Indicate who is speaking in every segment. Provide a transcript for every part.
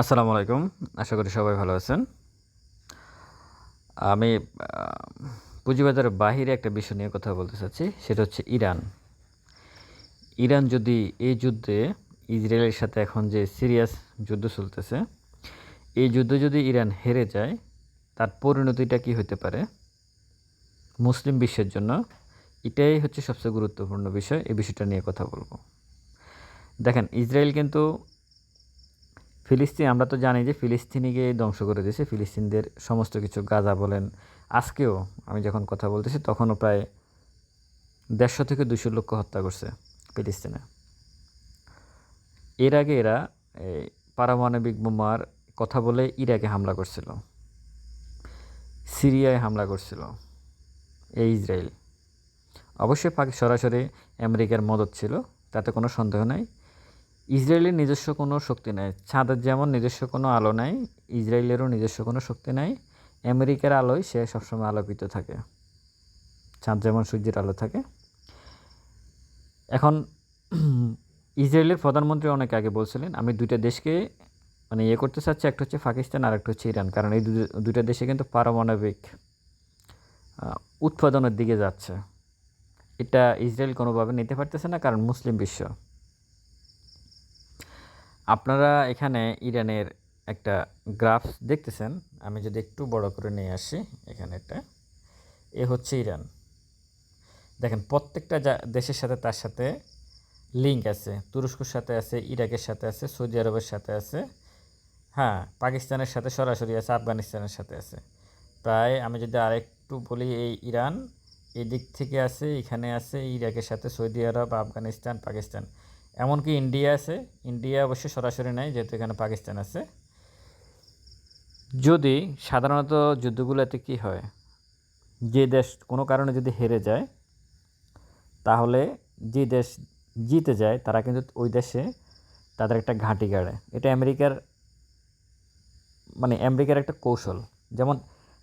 Speaker 1: আসসালামু আলাইকুম। আশা করি সবাই ভালো আছেন। আমি পুঁজিবাজারের বাহিরে একটা বিষয় নিয়ে কথা বলতে চাচ্ছি, সেটা হচ্ছে ইরান। ইরান যদি এই যুদ্ধে ইসরায়েলের সাথে এখন যে সিরিয়াস যুদ্ধ চলতেছে, এই যুদ্ধে যদি ইরান হেরে যায়, তার পরিণতিটা কি হতে পারে? মুসলিম বিশ্বের জন্য এটাই হচ্ছে সবচেয়ে গুরুত্বপূর্ণ বিষয়, এই বিষয়টা নিয়ে কথা বলব। দেখেন, ইসরায়েল কিন্তু ফিলিস্তিন, আমরা তো জানি যে ফিলিস্তিনিকে ধ্বংস করে দিয়েছে। ফিলিস্তিনদের সমস্ত কিছু গাজা বলেন। আজকেও আমি যখন কথা বলতেছি, তখনও প্রায় দেড়শো থেকে দুশো লক্ষ হত্যা করছে ফিলিস্তিনে। এর আগে এরা এই পারমাণবিক বোমার কথা বলে ইরাকে হামলা করছিল। সিরিয়ায় হামলা করছিল এই ইসরায়েল। অবশ্যই পাকি সরাসরি আমেরিকার মদত ছিল, তাতে কোনো সন্দেহ নাই। ইসরায়েলের নিজস্ব কোনো শক্তি নাই। চাঁদের যেমন নিজস্ব কোনো আলো নাই, ইসরায়েলেরও নিজস্ব কোনো শক্তি নাই। আমেরিকার আলোয় সে সবসময় আলোকিত থাকে। চাঁদ যেমন সূর্যের আলো থাকে। এখন ইসরায়েলের প্রধানমন্ত্রী অনেক আগে বলছিলেন, আমি দুইটা দেশকে মানে ইয়ে করতে চাচ্ছি, একটা হচ্ছে পাকিস্তান আর একটা হচ্ছে ইরান। কারণ এই দুইটা দেশে কিন্তু পারমাণবিক উৎপাদনের দিকে যাচ্ছে। এটা ইসরায়েল কোনোভাবে নিতে পারতেছে না, কারণ মুসলিম বিশ্ব। আপনারা এখানে ইরানের একটা গ্রাফ দেখতেছেন। আমি যদি একটু বড় করে নিয়ে আসি এখানে একটা এ হচ্ছে ইরান। দেখেন, প্রত্যেকটা দেশের সাথে তার সাথে লিঙ্ক আছে। তুরস্কর সাথে আছে, ইরাকের সাথে আছে, সৌদি আরবের সাথে আছে। হ্যাঁ পাকিস্তানের সাথে সরাসরি আছে, আফগানিস্তানের সাথে আছে। প্রায় আমি যদি আরেকটু বলি, এই ইরান এদিক থেকে আছে, এখানে আছে, ইরাকের সাথে সৌদি আরব, আফগানিস্তান, পাকিস্তান। এমনকি ইন্ডিয়া আছে। ইন্ডিয়া অবশ্য সরাসরি নাই, যেহেতু এখানে পাকিস্তান আছে। যদি সাধারণত যুদ্ধগুলোতে কি হয়, যে দেশ কোনো কারণে যদি হেরে যায়, তাহলে যে দেশ জিতে যায়, তারা কিন্তু ওই দেশে তাদের একটা ঘাঁটি গাড়ে। এটা আমেরিকার মানে আমেরিকার একটা কৌশল। যেমন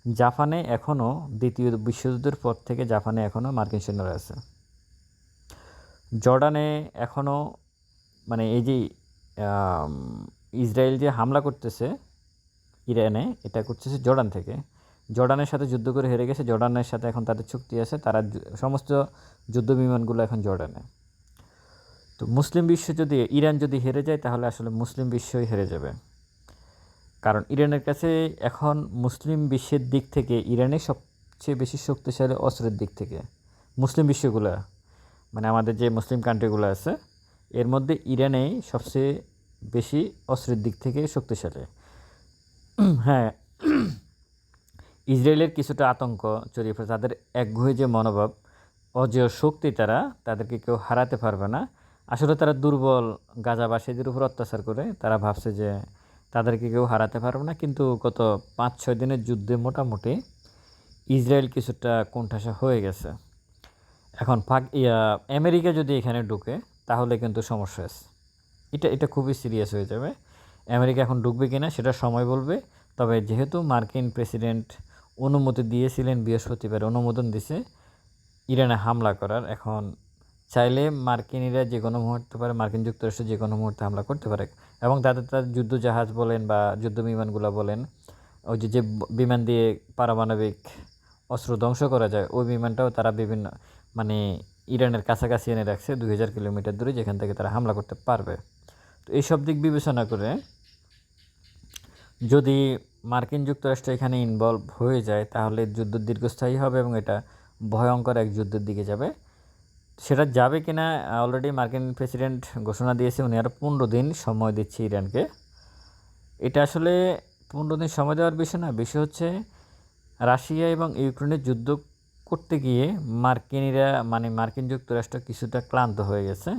Speaker 1: জাপানে এখনও দ্বিতীয় বিশ্বযুদ্ধের পর থেকে জাপানে এখনও মার্কিন সৈন্যরা আছে। জর্ডানে এখনও মানে এই যে ইসরায়েল যে হামলা করতেছে ইরানে, এটা করতেছে জর্ডান থেকে। জর্ডানের সাথে যুদ্ধ করে হেরে গেছে। জর্ডানের সাথে এখন তাদের চুক্তি আছে। তারা সমস্ত যুদ্ধ বিমানগুলো এখন জর্ডানে। তো মুসলিম বিশ্ব যদি, ইরান যদি হেরে যায়, তাহলে আসলে মুসলিম বিশ্বই হেরে যাবে। কারণ ইরানের কাছে এখন মুসলিম বিশ্বের দিক থেকে ইরানে সবচেয়ে বেশি শক্তিশালী অস্ত্রের দিক থেকে। মুসলিম বিশ্বগুলো মানে আমাদের যে মুসলিম কান্ট্রিগুলো আছে এর মধ্যে ইরানেই সবচেয়ে বেশি অস্ত্রের দিক থেকে শক্তিশালী। হ্যাঁ ইসরায়েলের কিছুটা আতঙ্ক ছড়িয়ে পড়ে। তাদের একগুয়ে যে মনোভাব, অজেয় শক্তি তারা তাদেরকে কেউ হারাতে পারবে না। আসলে তারা দুর্বল গাজাবাসীদের উপর অত্যাচার করে। তারা ভাবছে যে তাদেরকে কেউ হারাতে পারবে না। কিন্তু গত পাঁচ ছয় দিনের যুদ্ধে মোটামুটি ইসরায়েল কিছুটা কোণঠাসা হয়ে গেছে। এখন ইয়া, আমেরিকা যদি এখানে ঢুকে তাহলে কিন্তু সমস্যা আছে। এটা এটা খুবই সিরিয়াস হয়ে যাবে। আমেরিকা এখন ঢুকবে কিনা সেটা সময় বলবে। তবে যেহেতু মার্কিন প্রেসিডেন্ট অনুমতি দিয়েছিলেন, বৃহস্পতিবার অনুমোদন দিছে, ইরানে হামলা করার, এখন চাইলে মার্কিনিরা যে কোনো মুহূর্তে পারে, মার্কিন যুক্তরাষ্ট্র যে কোনো মুহূর্তে হামলা করতে পারে। এবং তাদের তার যুদ্ধ জাহাজ বলেন বা যুদ্ধ বিমানগুলো বলেন, ওই যে যে বিমান দিয়ে পারমাণবিক অস্ত্র ধ্বংস করা যায়, ওই বিমানটাও তারা বিভিন্ন মানে ইরানের কাছাকাছি এনে রাখছে দুই হাজার কিলোমিটার দূরে, যেখান থেকে তারা হামলা করতে পারবে। তো এইসব দিক বিবেচনা করে যদি মার্কিন যুক্তরাষ্ট্র এখানে ইনভলভ হয়ে যায়, তাহলে যুদ্ধ দীর্ঘস্থায়ী হবে এবং এটা ভয়ঙ্কর এক যুদ্ধের দিকে যাবে। সেটা যাবে কিনা অলরেডি মার্কিন প্রেসিডেন্ট ঘোষণা দিয়েছে, উনি আরও পনেরো দিন সময় দিচ্ছে ইরানকে। এটা আসলে পনেরো দিন সময় দেওয়ার বিষয় না, বিষয় হচ্ছে রাশিয়া এবং ইউক্রেনের যুদ্ধ করতে গিয়ে মার্কিনিরা মানে মার্কিন যুক্তরাষ্ট্র কিছুটা ক্লান্ত হয়ে গেছে।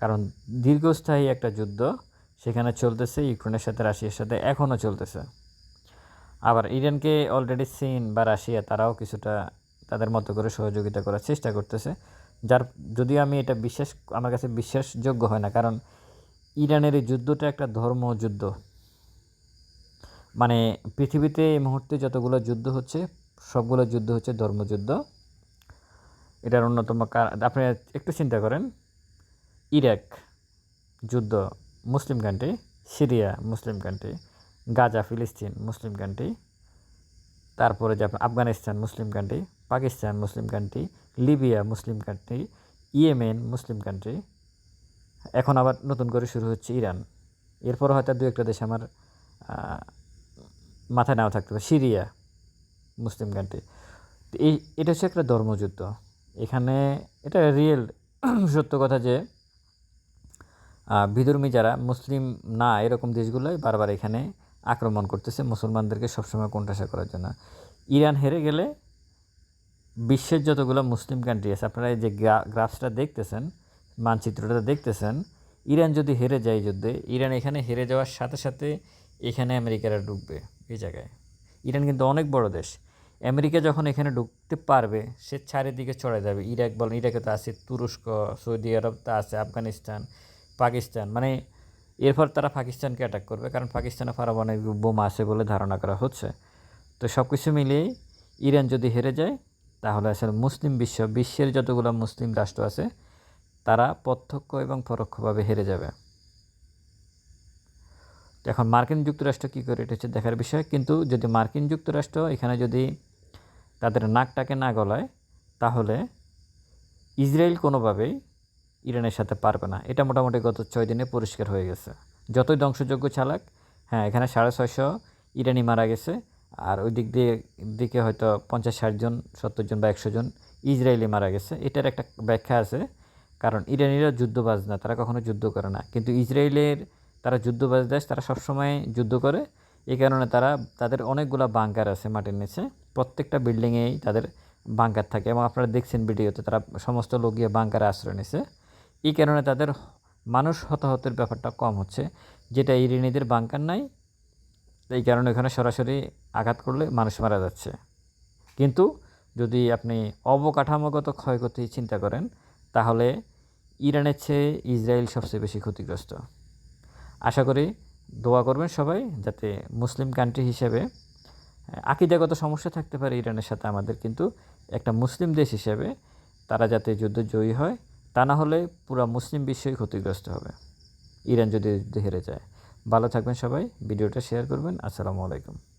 Speaker 1: কারণ দীর্ঘস্থায়ী একটা যুদ্ধ, সেখানে চলতেছে, ইউক্রেনের সাথে রাশিয়ার সাথে এখনও চলতেছে। আবার ইরানকে অলরেডি চীন বা রাশিয়া, তারাও কিছুটা তাদের মতো করে সহযোগিতা করার চেষ্টা করতেছে। যার, যদিও আমি এটা বিশ্বাস, আমার কাছে বিশ্বাসযোগ্য হয় না, কারণ ইরানের এই যুদ্ধটা একটা ধর্মযুদ্ধ মানে পৃথিবীতে এই মুহূর্তে যতগুলো যুদ্ধ হচ্ছে সবগুলো যুদ্ধ হচ্ছে ধর্মযুদ্ধ। এটার অন্যতম কারণ আপনি একটু চিন্তা করেন, ইরাক যুদ্ধ Muslim country Syria Muslim country Gaza, ফিলিস্তিন মুসলিম কান্ট্রি তারপরে যে Afghanistan Muslim country Pakistan Muslim country Libya Muslim country Yemen Muslim country এখন আবার নতুন করে শুরু হচ্ছে ইরান। এরপর হয়তো দু একটা দেশ আমার মাথায় নাও থাকতে পারে। সিরিয়া মুসলিম কান্ট্রি তো এই, এটা হচ্ছে একটা ধর্মযুদ্ধ। এখানে এটা রিয়েল সত্য কথা যে বিধর্মী যারা মুসলিম না, এরকম দেশগুলোই বারবার এখানে আক্রমণ করতেছে মুসলমানদেরকে সবসময় কোণঠাসা করার জন্য। ইরান হেরে গেলে বিশ্বের যতগুলো মুসলিম কান্ট্রি আছে, আপনারা এই যে গ্রাফসটা দেখতেছেন, মানচিত্রটা দেখতেছেন, ইরান যদি হেরে যায় যুদ্ধে, ইরান এখানে হেরে যাওয়ার সাথে সাথে এখানে আমেরিকারা ঢুকবে এই জায়গায়। ইরান কিন্তু অনেক বড় দেশ। আমেরিকা যখন এখানে ঢুকতে পারবে, সে চারিদিকে চড়ে যাবে। ইরাক বলেন, ইরাকে তো আছে, তুরস্ক, সৌদি আরব তো আছে, আফগানিস্তান, পাকিস্তান। মানে এরপর তারা পাকিস্তানকে অ্যাটাক করবে, কারণ পাকিস্তানে পারমাণবিক বোমা আছে বলে ধারণা করা হচ্ছে। তো সব কিছু মিলিয়েই ইরান যদি হেরে যায়, তাহলে আসলে মুসলিম বিশ্ব, বিশ্বের যতগুলো মুসলিম রাষ্ট্র আছে, তারা প্রত্যক্ষ এবং পরোক্ষভাবে হেরে যাবে। এখন মার্কিন যুক্তরাষ্ট্র কী করে, এটা হচ্ছে দেখার বিষয়। কিন্তু যদি মার্কিন যুক্তরাষ্ট্র এখানে যদি তাদের নাকটাকে না গলায়, তাহলে ইসরায়েল কোনোভাবেই ইরানের সাথে পারবে না। এটা মোটামুটি গত ছয় দিনে পরিষ্কার হয়ে গেছে। যতই ধ্বংসযোগ্য চালাক হ্যাঁ এখানে সাড়ে ছয়শো ইরানি মারা গেছে, আর ওই দিক দিয়ে, দিকে হয়তো পঞ্চাশ, ষাট জন, সত্তর জন বা একশো জন ইসরায়েলি মারা গেছে। এটার একটা ব্যাখ্যা আছে, কারণ ইরানিরা যুদ্ধবাজ না, তারা কখনো যুদ্ধ করে না। কিন্তু ইসরায়েলের তারা যুদ্ধবাজ দেশ, তারা সবসময় যুদ্ধ করে। এই কারণে তারা, তাদের অনেকগুলো বাংকার আছে মাটির নিচে। প্রত্যেকটা বিল্ডিংয়েই তাদের বাংকার থাকে এবং আপনারা দেখছেন ভিডিওতে তারা সমস্ত লোক গিয়ে বাংকারে আশ্রয় নিছে। এই কারণে তাদের মানুষ হতাহতের ব্যাপারটা কম হচ্ছে, যেটা ইরানিদের বাংকার নাই। এই কারণে এখানে সরাসরি আঘাত করলে মানুষ মারা যাচ্ছে। কিন্তু যদি আপনি অবকাঠামোগত ক্ষয়ক্ষতি চিন্তা করেন, তাহলে ইরানের চেয়ে ইসরায়েল সবচেয়ে বেশি ক্ষতিগ্রস্ত। আশা করি দোয়া করবেন সবাই, যাতে মুসলিম কান্ট্রি হিসেবে আকিদাগত সমস্যা থাকতে পারে ইরানের সাথে আমাদের, কিন্তু একটা মুসলিম দেশ হিসেবে তারা যাতে যুদ্ধে জয়ী হয়, তা না হলে পুরো মুসলিম বিশ্বই ক্ষতিগ্রস্ত হবে। ইরান যদি যুদ্ধে হেরে যায়। ভালো থাকবেন সবাই, ভিডিওটা শেয়ার করবেন। আসসালামু আলাইকুম।